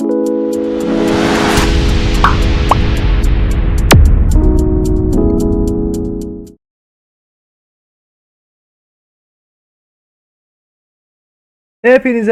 Hepinize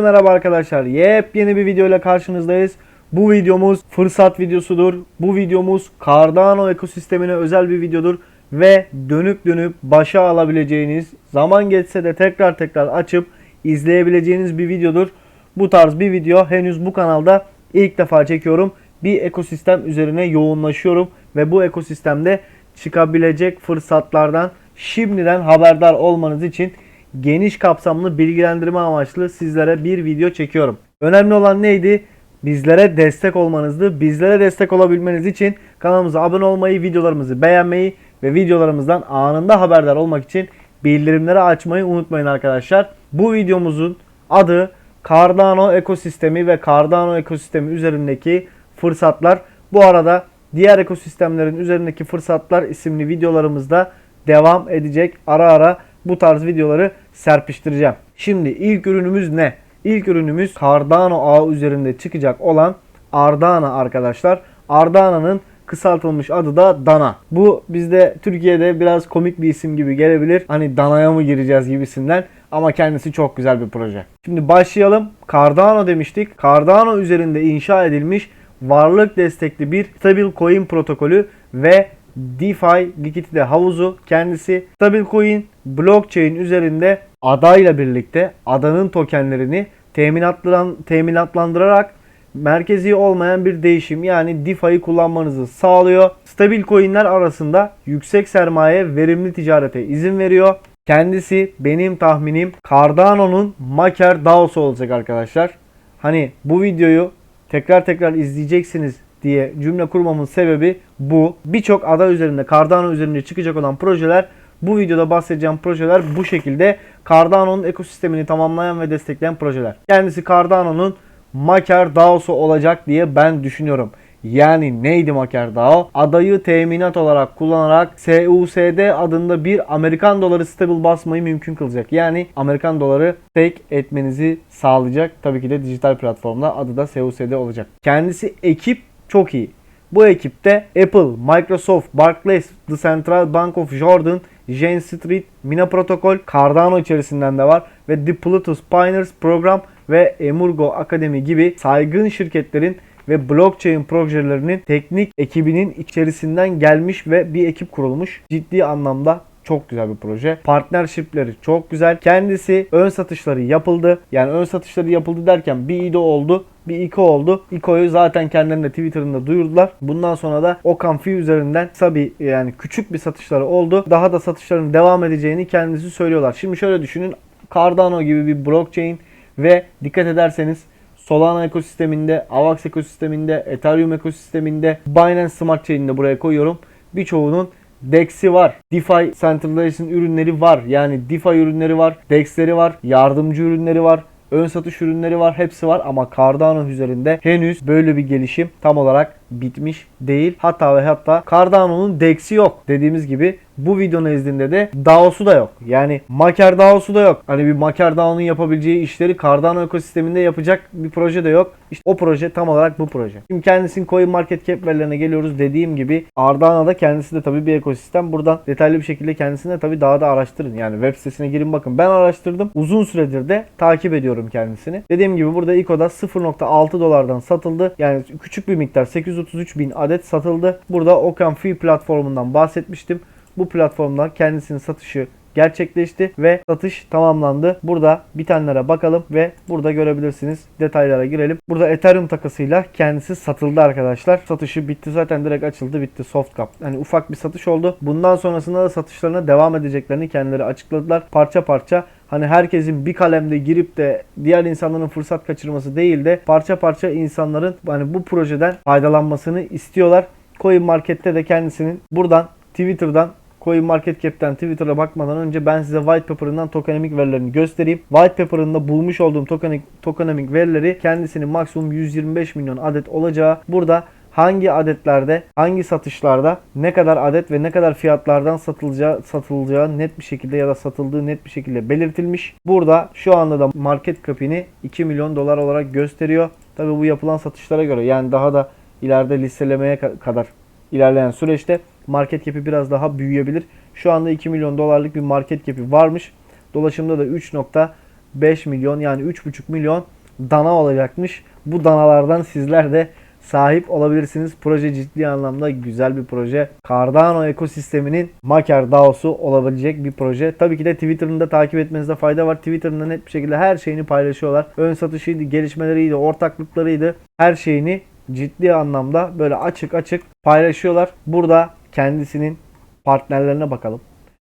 merhaba arkadaşlar. Yepyeni bir video ile karşınızdayız. Bu videomuz fırsat videosudur. Bu videomuz Cardano ekosistemine özel bir videodur. Ve dönüp dönüp başa alabileceğiniz, zaman geçse de tekrar tekrar açıp izleyebileceğiniz bir videodur. Bu tarz bir video henüz bu kanalda ilk defa çekiyorum. Bir ekosistem üzerine yoğunlaşıyorum. Ve bu ekosistemde çıkabilecek fırsatlardan şimdiden haberdar olmanız için geniş kapsamlı bilgilendirme amaçlı sizlere bir video çekiyorum. Önemli olan neydi? Bizlere destek olmanızdı. Bizlere destek olabilmeniz için kanalımıza abone olmayı, videolarımızı beğenmeyi ve videolarımızdan anında haberdar olmak için bildirimleri açmayı unutmayın arkadaşlar. Bu videomuzun adı Cardano ekosistemi ve Cardano ekosistemi üzerindeki fırsatlar. Bu arada diğer ekosistemlerin üzerindeki fırsatlar isimli videolarımızda devam edecek. Ara ara bu tarz videoları serpiştireceğim. Şimdi ilk ürünümüz ne? İlk ürünümüz Cardano ağı üzerinde çıkacak olan Ardana arkadaşlar. Ardana'nın kısaltılmış adı da Dana. Bu bizde Türkiye'de biraz komik bir isim gibi gelebilir. Hani Dana'ya mı gireceğiz gibisinden. Ama kendisi çok güzel bir proje. Şimdi başlayalım. Cardano demiştik. Cardano üzerinde inşa edilmiş varlık destekli bir stabil coin protokolü ve DeFi likidite havuzu kendisi Stablecoin blockchain üzerinde adayla birlikte adanın tokenlerini teminatlan, teminatlandırarak merkezi olmayan bir değişim yani DeFi'yi kullanmanızı sağlıyor. Stabil coinler arasında yüksek sermaye verimli ticarete izin veriyor. Kendisi benim tahminim Cardano'nun Maker DAO'su olacak arkadaşlar. Hani bu videoyu tekrar tekrar izleyeceksiniz diye cümle kurmamın sebebi bu. Birçok ada üzerinde Cardano üzerinde çıkacak olan projeler bu videoda bahsedeceğim projeler bu şekilde Cardano'nun ekosistemini tamamlayan ve destekleyen projeler. Kendisi Cardano'nun Maker DAO'su olacak diye ben düşünüyorum. Yani neydi Maker DAO? Adayı teminat olarak kullanarak SUSD adında bir Amerikan doları stabil basmayı mümkün kılacak. Yani Amerikan doları stake etmenizi sağlayacak. Tabii ki de dijital platformda adı da SUSD olacak. Kendisi ekip çok iyi. Bu ekipte Apple, Microsoft, Barclays, The Central Bank of Jordan, Jane Street, Mina Protocol, Cardano içerisinden de var ve The Plutus Pioneers Program ve Emurgo Akademi gibi saygın şirketlerin ve blockchain projelerinin teknik ekibinin içerisinden gelmiş ve bir ekip kurulmuş. Ciddi anlamda çok güzel bir proje. Partnershipleri çok güzel. Kendisi ön satışları yapıldı. Yani ön satışları yapıldı derken bir IDO oldu. Bir ICO oldu. ICO'yu zaten kendilerinde Twitter'ında duyurdular. Bundan sonra da Okan Fi üzerinden kısa bir yani küçük bir satışları oldu. Daha da satışların devam edeceğini kendisi söylüyorlar. Şimdi şöyle düşünün. Cardano gibi bir blockchain ve dikkat ederseniz Solana ekosisteminde, AVAX ekosisteminde, Ethereum ekosisteminde, Binance Smart Chain'ini buraya koyuyorum. Birçoğunun DEX'i var. DeFi Centralization ürünleri var. Yani DeFi ürünleri var. DEX'leri var. Yardımcı ürünleri var. Ön satış ürünleri var. Hepsi var ama Cardano üzerinde henüz böyle bir gelişim tam olarak bitmiş değil. Hatta ve hatta Cardano'nun DEX'i yok. Dediğimiz gibi bu video nezdinde de DAO'su da yok. Yani Maker DAO'su da yok. Hani bir Maker DAO'nun yapabileceği işleri Cardano ekosisteminde yapacak bir proje de yok. İşte o proje tam olarak bu proje. Şimdi kendisinin coin market cap verilerine geliyoruz. Dediğim gibi Ardana'da kendisi de tabii bir ekosistem. Buradan detaylı bir şekilde kendisini de tabii daha da araştırın. Yani web sitesine girin bakın. Ben araştırdım. Uzun süredir de takip ediyorum kendisini. Dediğim gibi burada ICO'da 0.6 dolardan satıldı. Yani küçük bir miktar 833 bin adet satıldı. Burada Okan Free platformundan bahsetmiştim. Bu platformdan kendisinin satışı gerçekleşti ve satış tamamlandı. Burada bitenlere bakalım ve burada görebilirsiniz. Detaylara girelim. Burada Ethereum takasıyla kendisi satıldı arkadaşlar. Satışı bitti zaten direkt açıldı bitti soft cap. Hani ufak bir satış oldu. Bundan sonrasında da satışlarına devam edeceklerini kendileri açıkladılar. Parça parça hani herkesin bir kalemde girip de diğer insanların fırsat kaçırması değil de parça parça insanların hani bu projeden faydalanmasını istiyorlar. Coin Market'te de kendisinin buradan Twitter'dan CoinMarketCap'ten Twitter'a bakmadan önce ben size white paper'ından tokenomik verilerini göstereyim. White paper'ında bulmuş olduğum tokenik, tokenomik verileri kendisinin maksimum 125 milyon adet olacağı. Burada hangi adetlerde, hangi satışlarda ne kadar adet ve ne kadar fiyatlardan satılacağı, satılacağı net bir şekilde ya da satıldığı net bir şekilde belirtilmiş. Burada şu anda da market cap'ini 2 milyon dolar olarak gösteriyor. Tabi bu yapılan satışlara göre yani daha da ileride listelemeye ka- kadar ilerleyen süreçte market cap'i biraz daha büyüyebilir. Şu anda 2 milyon dolarlık bir market cap'i varmış. Dolaşımda da 3.5 milyon yani 3.5 milyon dana olacakmış. Bu danalardan sizler de sahip olabilirsiniz. Proje ciddi anlamda güzel bir proje. Cardano ekosisteminin Maker DAO'su olabilecek bir proje. Tabii ki de Twitter'ını da takip etmenizde fayda var. Twitter'ında net bir şekilde her şeyini paylaşıyorlar. Ön satışıydı, gelişmeleriydi, ortaklıklarıydı. Her şeyini ciddi anlamda böyle açık açık paylaşıyorlar. Burada kendisinin partnerlerine bakalım.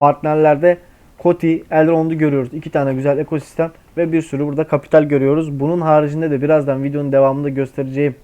Partnerlerde Koti, Elrond'u görüyoruz. İki tane güzel ekosistem ve bir sürü burada kapital görüyoruz. Bunun haricinde de birazdan videonun devamında göstereceğim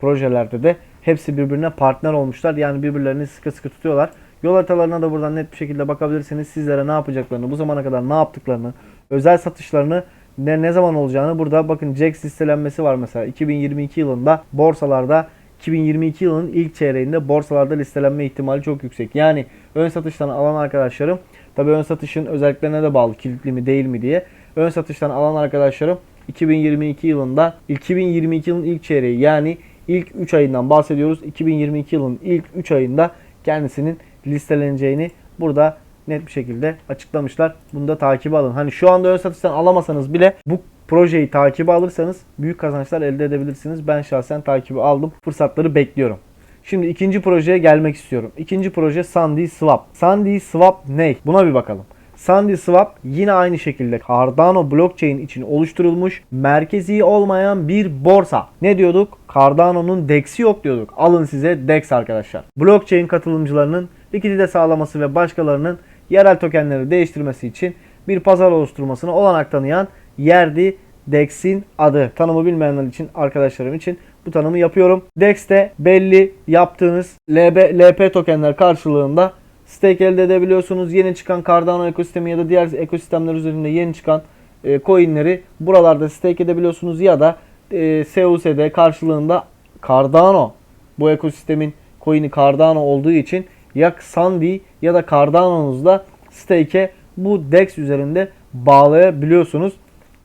projelerde de hepsi birbirine partner olmuşlar. Yani birbirlerini sıkı sıkı tutuyorlar. Yol haritalarına da buradan net bir şekilde bakabilirsiniz. Sizlere ne yapacaklarını, bu zamana kadar ne yaptıklarını, özel satışlarını ne, ne zaman olacağını burada bakın Jax listelenmesi var mesela 2022 yılında borsalarda 2022 yılının ilk çeyreğinde borsalarda listelenme ihtimali çok yüksek. Yani ön satıştan alan arkadaşlarım tabi ön satışın özelliklerine de bağlı kilitli mi değil mi diye. Ön satıştan alan arkadaşlarım 2022 yılında 2022 yılın ilk çeyreği yani ilk 3 ayından bahsediyoruz. 2022 yılının ilk 3 ayında kendisinin listeleneceğini burada net bir şekilde açıklamışlar. Bunu da takibe alın. Hani şu anda ön satıştan alamasanız bile bu projeyi takibe alırsanız büyük kazançlar elde edebilirsiniz. Ben şahsen takibi aldım. Fırsatları bekliyorum. Şimdi ikinci projeye gelmek istiyorum. İkinci proje Sandy Swap. Sandy Swap ne? Buna bir bakalım. Sandy Swap yine aynı şekilde Cardano blockchain için oluşturulmuş merkezi olmayan bir borsa. Ne diyorduk? Cardano'nun DEX'i yok diyorduk. Alın size DEX arkadaşlar. Blockchain katılımcılarının likidite sağlaması ve başkalarının yerel tokenleri değiştirmesi için bir pazar oluşturmasına olanak tanıyan yerdi DEX'in adı. Tanımı bilmeyenler için arkadaşlarım için bu tanımı yapıyorum. DEX'te belli yaptığınız LB, LP tokenler karşılığında stake elde edebiliyorsunuz. Yeni çıkan Cardano ekosistemi ya da diğer ekosistemler üzerinde yeni çıkan e, coinleri buralarda stake edebiliyorsunuz ya da e, CUSD karşılığında Cardano bu ekosistemin coin'i Cardano olduğu için ya Sandy ya da Cardano'nuzda stake'e bu DEX üzerinde bağlayabiliyorsunuz.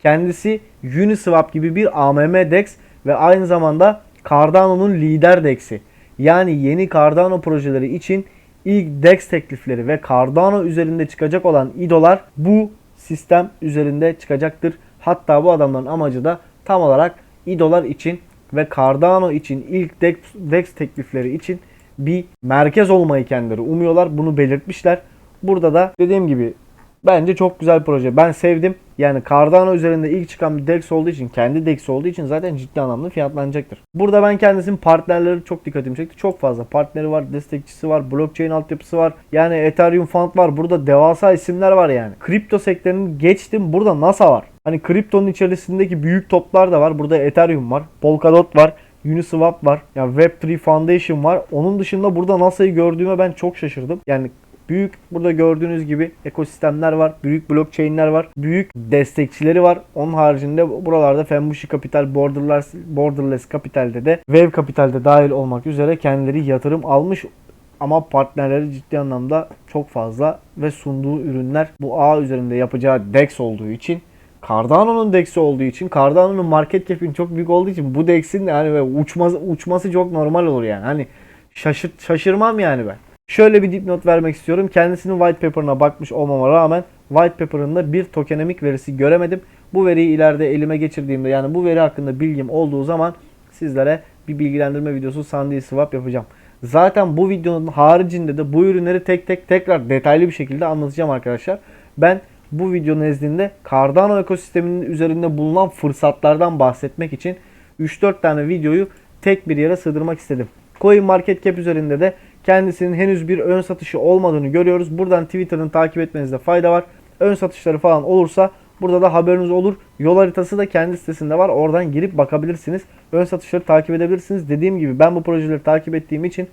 Kendisi Uniswap gibi bir AMM DEX ve aynı zamanda Cardano'nun lider DEX'i. Yani yeni Cardano projeleri için ilk DEX teklifleri ve Cardano üzerinde çıkacak olan IDO'lar bu sistem üzerinde çıkacaktır. Hatta bu adamların amacı da tam olarak IDO'lar için ve Cardano için ilk DEX, DEX teklifleri için bir merkez olmayı kendileri umuyorlar. Bunu belirtmişler. Burada da dediğim gibi bence çok güzel proje. Ben sevdim. Yani Cardano üzerinde ilk çıkan bir DEX olduğu için, kendi DEX olduğu için zaten ciddi anlamda fiyatlanacaktır. Burada ben kendisinin partnerleri çok dikkatimi çekti. Çok fazla partneri var, destekçisi var, blockchain altyapısı var. Yani Ethereum Fund var. Burada devasa isimler var yani. Kripto sektörünü geçtim. Burada NASA var. Hani kriptonun içerisindeki büyük toplar da var. Burada Ethereum var, Polkadot var. Uniswap var. Ya Web3 Foundation var. Onun dışında burada NASA'yı gördüğüme ben çok şaşırdım. Yani büyük burada gördüğünüz gibi ekosistemler var. Büyük blockchain'ler var. Büyük destekçileri var. Onun haricinde buralarda Fembushi Capital, Borderless, Borderless Capital'de de Wave Capital'de dahil olmak üzere kendileri yatırım almış ama partnerleri ciddi anlamda çok fazla ve sunduğu ürünler bu ağ üzerinde yapacağı DEX olduğu için Cardano'nun DEX'i olduğu için Cardano'nun market cap'in çok büyük olduğu için bu DEX'in de böyle uçması, uçması çok normal olur yani. Hani şaşır, şaşırmam yani ben. Şöyle bir dipnot vermek istiyorum. Kendisinin white paper'ına bakmış olmama rağmen white paper'ında bir tokenemik verisi göremedim. Bu veriyi ileride elime geçirdiğimde yani bu veri hakkında bilgim olduğu zaman sizlere bir bilgilendirme videosu Sandy Swap yapacağım. Zaten bu videonun haricinde de bu ürünleri tek tek tekrar detaylı bir şekilde anlatacağım arkadaşlar. Ben bu video nezdinde Cardano ekosisteminin üzerinde bulunan fırsatlardan bahsetmek için 3-4 tane videoyu tek bir yere sığdırmak istedim. Coin Market Cap üzerinde de kendisinin henüz bir ön satışı olmadığını görüyoruz. Buradan Twitter'ını takip etmenizde fayda var. Ön satışları falan olursa burada da haberiniz olur. Yol haritası da kendi sitesinde var. Oradan girip bakabilirsiniz. Ön satışları takip edebilirsiniz. Dediğim gibi ben bu projeleri takip ettiğim için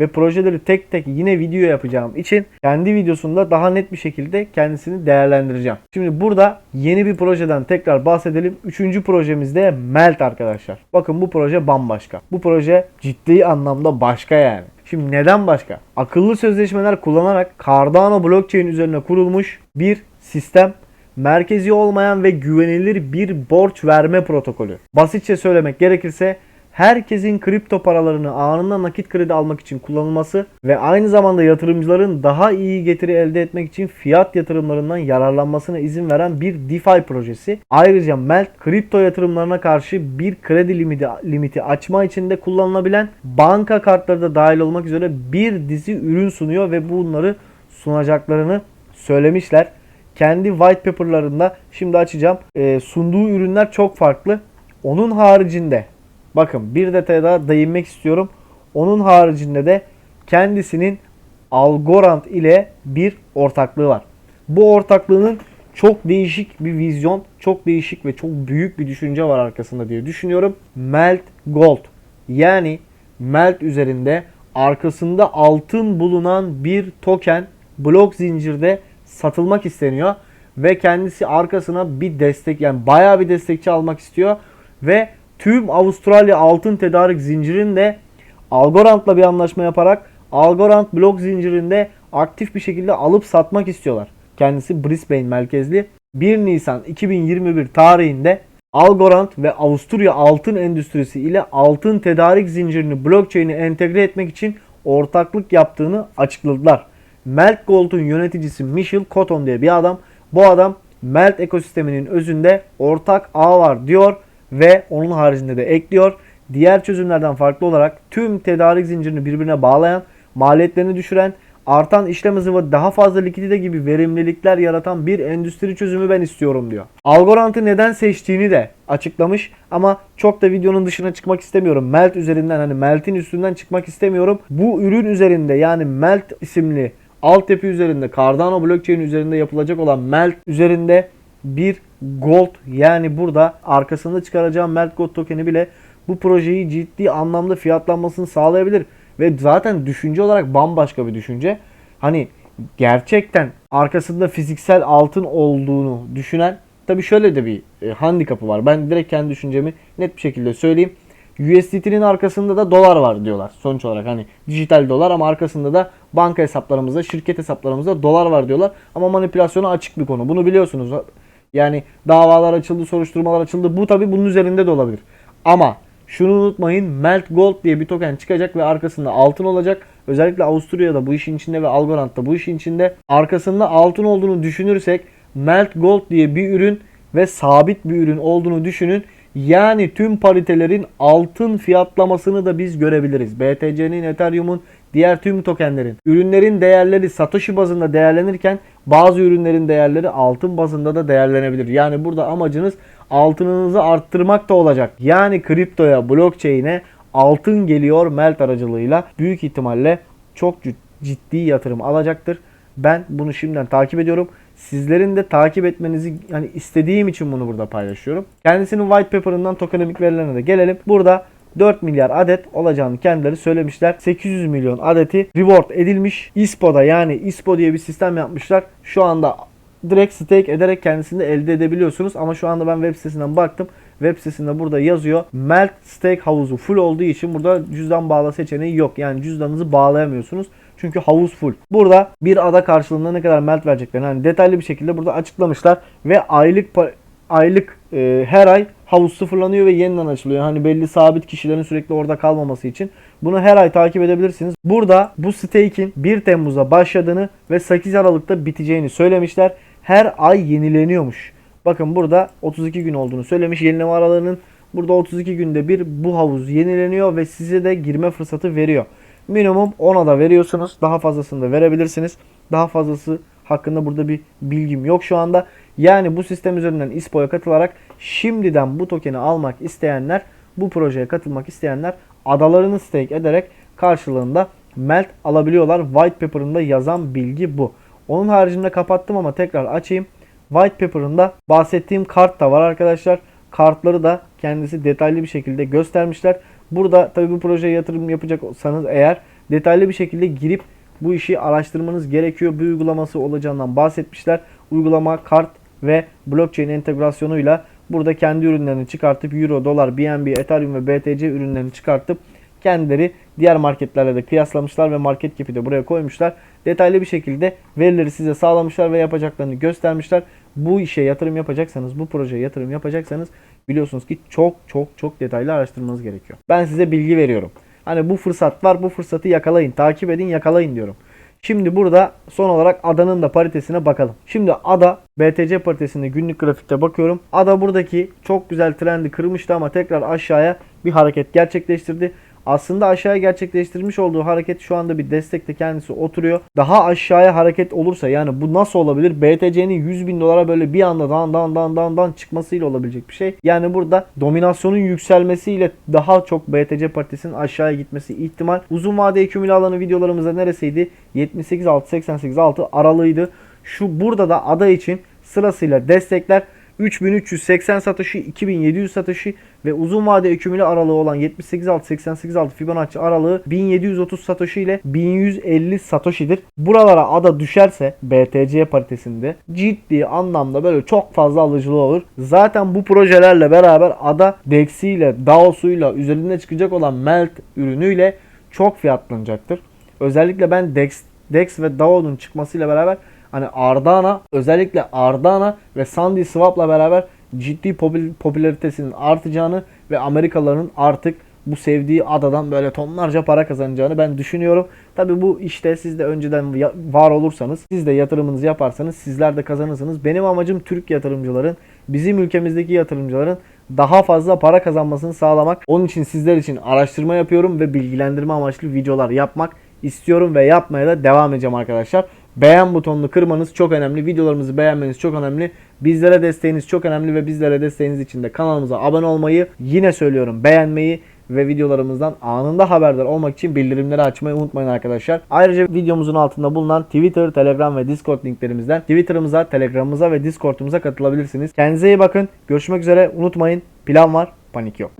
ve projeleri tek tek yine video yapacağım için kendi videosunda daha net bir şekilde kendisini değerlendireceğim. Şimdi burada yeni bir projeden tekrar bahsedelim. Üçüncü projemizde Melt arkadaşlar. Bakın bu proje bambaşka. Bu proje ciddi anlamda başka yani. Şimdi neden başka? Akıllı sözleşmeler kullanarak Cardano blockchain üzerine kurulmuş bir sistem merkezi olmayan ve güvenilir bir borç verme protokolü. Basitçe söylemek gerekirse herkesin kripto paralarını anında nakit kredi almak için kullanılması ve aynı zamanda yatırımcıların daha iyi getiri elde etmek için fiyat yatırımlarından yararlanmasına izin veren bir DeFi projesi. Ayrıca Melt kripto yatırımlarına karşı bir kredi limiti, limiti açma için de kullanılabilen banka kartları da dahil olmak üzere bir dizi ürün sunuyor ve bunları sunacaklarını söylemişler. Kendi white paper'larında şimdi açacağım. Ee, sunduğu ürünler çok farklı. Onun haricinde bakın bir detaya daha değinmek istiyorum. Onun haricinde de kendisinin Algorand ile bir ortaklığı var. Bu ortaklığının çok değişik bir vizyon, çok değişik ve çok büyük bir düşünce var arkasında diye düşünüyorum. Melt Gold yani Melt üzerinde arkasında altın bulunan bir token blok zincirde satılmak isteniyor ve kendisi arkasına bir destek yani bayağı bir destekçi almak istiyor ve tüm Avustralya altın tedarik zincirinde Algorand'la bir anlaşma yaparak Algorand blok zincirinde aktif bir şekilde alıp satmak istiyorlar. Kendisi Brisbane merkezli. 1 Nisan 2021 tarihinde Algorand ve Avusturya altın endüstrisi ile altın tedarik zincirini blockchain'e entegre etmek için ortaklık yaptığını açıkladılar. Melt Gold'un yöneticisi Michel Cotton diye bir adam. Bu adam Melt ekosisteminin özünde ortak ağ var diyor ve onun haricinde de ekliyor. Diğer çözümlerden farklı olarak tüm tedarik zincirini birbirine bağlayan, maliyetlerini düşüren, artan işlem hızı ve daha fazla likidite gibi verimlilikler yaratan bir endüstri çözümü ben istiyorum diyor. Algorand'ı neden seçtiğini de açıklamış ama çok da videonun dışına çıkmak istemiyorum. Melt üzerinden hani Melt'in üstünden çıkmak istemiyorum. Bu ürün üzerinde yani Melt isimli altyapı üzerinde Cardano blockchain üzerinde yapılacak olan Melt üzerinde bir gold yani burada arkasında çıkaracağım Melt tokeni bile bu projeyi ciddi anlamda fiyatlanmasını sağlayabilir. Ve zaten düşünce olarak bambaşka bir düşünce. Hani gerçekten arkasında fiziksel altın olduğunu düşünen tabi şöyle de bir e, handikapı var. Ben direkt kendi düşüncemi net bir şekilde söyleyeyim. USDT'nin arkasında da dolar var diyorlar. Sonuç olarak hani dijital dolar ama arkasında da banka hesaplarımızda, şirket hesaplarımızda dolar var diyorlar. Ama manipülasyona açık bir konu. Bunu biliyorsunuz. Yani davalar açıldı, soruşturmalar açıldı. Bu tabi bunun üzerinde de olabilir. Ama şunu unutmayın. Melt Gold diye bir token çıkacak ve arkasında altın olacak. Özellikle Avusturya'da bu işin içinde ve Algorand'da bu işin içinde. Arkasında altın olduğunu düşünürsek Melt Gold diye bir ürün ve sabit bir ürün olduğunu düşünün. Yani tüm paritelerin altın fiyatlamasını da biz görebiliriz. BTC'nin, Ethereum'un, diğer tüm tokenlerin. Ürünlerin değerleri Satoshi bazında değerlenirken bazı ürünlerin değerleri altın bazında da değerlenebilir. Yani burada amacınız altınınızı arttırmak da olacak. Yani kriptoya, blockchain'e altın geliyor Melt aracılığıyla büyük ihtimalle çok ciddi yatırım alacaktır. Ben bunu şimdiden takip ediyorum. Sizlerin de takip etmenizi yani istediğim için bunu burada paylaşıyorum. Kendisinin white paper'ından tokenomik verilerine de gelelim. Burada 4 milyar adet olacağını kendileri söylemişler. 800 milyon adeti reward edilmiş. ISPO'da yani ISPO diye bir sistem yapmışlar. Şu anda direkt stake ederek kendisini elde edebiliyorsunuz. Ama şu anda ben web sitesinden baktım. Web sitesinde burada yazıyor. Melt stake havuzu full olduğu için burada cüzdan bağla seçeneği yok. Yani cüzdanınızı bağlayamıyorsunuz. Çünkü havuz full. Burada bir ada karşılığında ne kadar melt vereceklerini hani detaylı bir şekilde burada açıklamışlar ve aylık aylık e, her ay havuz sıfırlanıyor ve yeniden açılıyor. Hani belli sabit kişilerin sürekli orada kalmaması için. Bunu her ay takip edebilirsiniz. Burada bu stake'in 1 Temmuz'da başladığını ve 8 Aralık'ta biteceğini söylemişler. Her ay yenileniyormuş. Bakın burada 32 gün olduğunu söylemiş. Yenileme aralarının burada 32 günde bir bu havuz yenileniyor ve size de girme fırsatı veriyor. Minimum 10'a da veriyorsunuz. Daha fazlasını da verebilirsiniz. Daha fazlası hakkında burada bir bilgim yok şu anda. Yani bu sistem üzerinden ISPO'ya katılarak şimdiden bu tokeni almak isteyenler, bu projeye katılmak isteyenler adalarını stake ederek karşılığında melt alabiliyorlar. White paper'ında yazan bilgi bu. Onun haricinde kapattım ama tekrar açayım. White paper'ında bahsettiğim kart da var arkadaşlar. Kartları da kendisi detaylı bir şekilde göstermişler. Burada tabii bu projeye yatırım yapacaksanız eğer detaylı bir şekilde girip bu işi araştırmanız gerekiyor. Bir uygulaması olacağından bahsetmişler. Uygulama kart ve blockchain entegrasyonuyla burada kendi ürünlerini çıkartıp Euro, Dolar, BNB, Ethereum ve BTC ürünlerini çıkartıp kendileri diğer marketlerle de kıyaslamışlar ve market cap'i de buraya koymuşlar. Detaylı bir şekilde verileri size sağlamışlar ve yapacaklarını göstermişler. Bu işe yatırım yapacaksanız, bu projeye yatırım yapacaksanız biliyorsunuz ki çok çok çok detaylı araştırmanız gerekiyor. Ben size bilgi veriyorum. Hani bu fırsat var, bu fırsatı yakalayın, takip edin, yakalayın diyorum. Şimdi burada son olarak adanın da paritesine bakalım. Şimdi ada BTC paritesinde günlük grafikte bakıyorum. Ada buradaki çok güzel trendi kırmıştı ama tekrar aşağıya bir hareket gerçekleştirdi. Aslında aşağıya gerçekleştirmiş olduğu hareket şu anda bir destekte kendisi oturuyor. Daha aşağıya hareket olursa yani bu nasıl olabilir? BTC'nin 100 bin dolara böyle bir anda dan dan dan dan dan çıkmasıyla olabilecek bir şey. Yani burada dominasyonun yükselmesiyle daha çok BTC paritesinin aşağıya gitmesi ihtimal. Uzun vade ekümüle alanı videolarımızda neresiydi? 78.6-88.6 aralığıydı. Şu burada da ada için sırasıyla destekler 3380 Satoshi, 2700 Satoshi ve uzun vade ekümüle aralığı olan 78.6-88.6 Fibonacci aralığı 1730 Satoshi ile 1150 Satoshi'dir. Buralara ada düşerse BTC paritesinde ciddi anlamda böyle çok fazla alıcılığı olur. Zaten bu projelerle beraber ada DEX'iyle, DAO'suyla üzerinde çıkacak olan Melt ürünüyle çok fiyatlanacaktır. Özellikle ben DEX, DEX ve DAO'nun çıkmasıyla beraber hani Ardana özellikle Ardana ve Sandy Swap'la beraber ciddi popül- popülaritesinin artacağını ve Amerikalıların artık bu sevdiği adadan böyle tonlarca para kazanacağını ben düşünüyorum. Tabi bu işte siz de önceden var olursanız, siz de yatırımınızı yaparsanız sizler de kazanırsınız. Benim amacım Türk yatırımcıların, bizim ülkemizdeki yatırımcıların daha fazla para kazanmasını sağlamak. Onun için sizler için araştırma yapıyorum ve bilgilendirme amaçlı videolar yapmak istiyorum ve yapmaya da devam edeceğim arkadaşlar. Beğen butonunu kırmanız çok önemli. Videolarımızı beğenmeniz çok önemli. Bizlere desteğiniz çok önemli ve bizlere desteğiniz için de kanalımıza abone olmayı, yine söylüyorum beğenmeyi ve videolarımızdan anında haberdar olmak için bildirimleri açmayı unutmayın arkadaşlar. Ayrıca videomuzun altında bulunan Twitter, Telegram ve Discord linklerimizden Twitter'ımıza, Telegram'ımıza ve Discord'umuza katılabilirsiniz. Kendinize iyi bakın. Görüşmek üzere. Unutmayın plan var, panik yok.